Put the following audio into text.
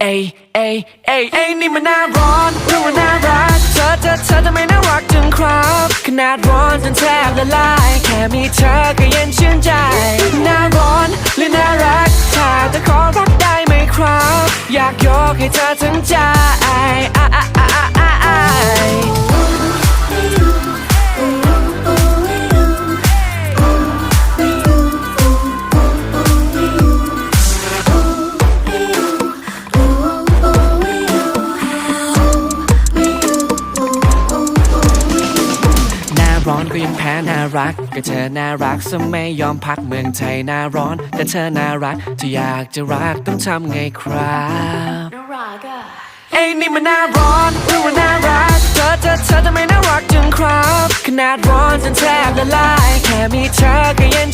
เอ้ยเอ้ยเอ้ยเอ้ยนี่มันหน้าร้อนหรือว่าน่ารักเธอเธอเธอทำไมน่ารักจังครับขนาดร้อนจนแทบละลายแค่มีเธอก็เย็นชื่นใจหน้าร้อนหรือน่ารักถ้าจะขอรักได้ไหมครับ อยากยกให้เธอทั้งใจ อนก็ยังแพ้น่ารัก ก็เธอน่ารักซะไม่ยอมพักเมืองไทยหน้าร้อน แต่เธอน่ารักถ้าอยากจะรักต้องทำไงครับน่ารักอะเอ้ยนี่มันหน้าร้อนหรือว่าน่ารัก เธอเธอเธอทำไมน่ารักจังครับ ขนาดร้อนจนแทบละลาย แค่มีเธอก็เย็น